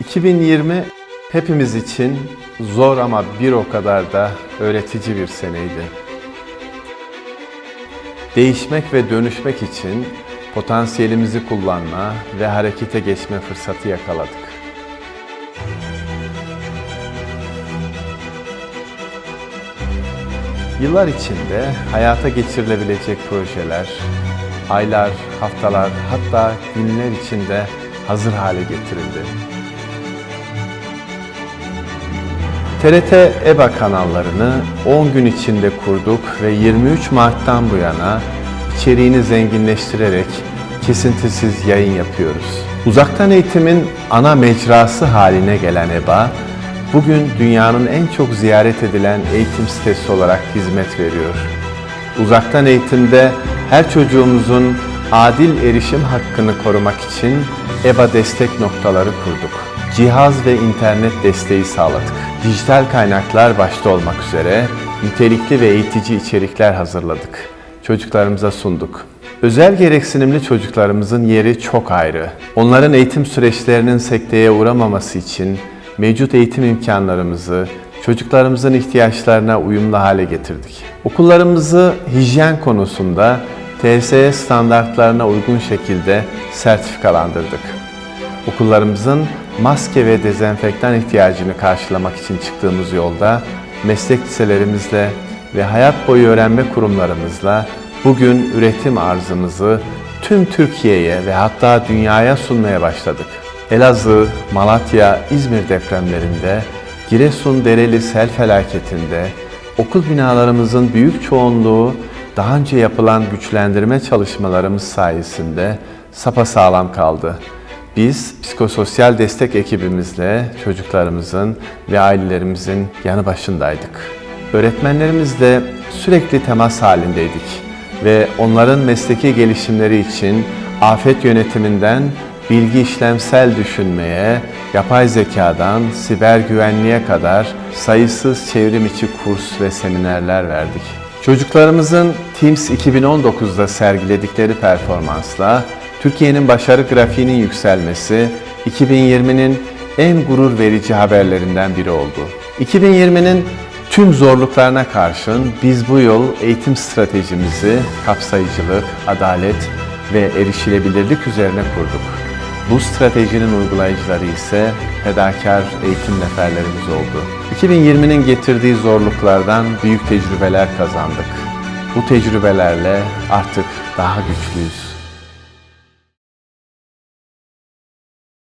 2020 hepimiz için zor ama bir o kadar da öğretici bir seneydi. Değişmek ve dönüşmek için potansiyelimizi kullanma ve harekete geçme fırsatı yakaladık. Yıllar içinde hayata geçirilebilecek projeler, aylar, haftalar hatta günler içinde hazır hale getirildi. TRT EBA kanallarını 10 gün içinde kurduk ve 23 Mart'tan bu yana içeriğini zenginleştirerek kesintisiz yayın yapıyoruz. Uzaktan eğitimin ana mecrası haline gelen EBA, bugün dünyanın en çok ziyaret edilen eğitim sitesi olarak hizmet veriyor. Uzaktan eğitimde her çocuğumuzun adil erişim hakkını korumak için EBA destek noktaları kurduk. Cihaz ve internet desteği sağladık. Dijital kaynaklar başta olmak üzere nitelikli ve eğitici içerikler hazırladık. Çocuklarımıza sunduk. Özel gereksinimli çocuklarımızın yeri çok ayrı. Onların eğitim süreçlerinin sekteye uğramaması için mevcut eğitim imkanlarımızı çocuklarımızın ihtiyaçlarına uyumlu hale getirdik. Okullarımızı hijyen konusunda TSE standartlarına uygun şekilde sertifikalandırdık. Okullarımızın maske ve dezenfektan ihtiyacını karşılamak için çıktığımız yolda meslek liselerimizle ve hayat boyu öğrenme kurumlarımızla bugün üretim arzımızı tüm Türkiye'ye ve hatta dünyaya sunmaya başladık. Elazığ, Malatya, İzmir depremlerinde, Giresun Dereli sel felaketinde okul binalarımızın büyük çoğunluğu daha önce yapılan güçlendirme çalışmalarımız sayesinde sapasağlam kaldı. Biz psikososyal destek ekibimizle çocuklarımızın ve ailelerimizin yanı başındaydık. Öğretmenlerimizle sürekli temas halindeydik ve onların mesleki gelişimleri için afet yönetiminden bilgi işlemsel düşünmeye, yapay zekadan siber güvenliğe kadar sayısız çevrim içi kurs ve seminerler verdik. Çocuklarımızın Teams 2019'da sergiledikleri performansla Türkiye'nin başarı grafiğinin yükselmesi 2020'nin en gurur verici haberlerinden biri oldu. 2020'nin tüm zorluklarına karşın biz bu yıl eğitim stratejimizi kapsayıcılık, adalet ve erişilebilirlik üzerine kurduk. Bu stratejinin uygulayıcıları ise fedakar eğitim neferlerimiz oldu. 2020'nin getirdiği zorluklardan büyük tecrübeler kazandık. Bu tecrübelerle artık daha güçlüyüz.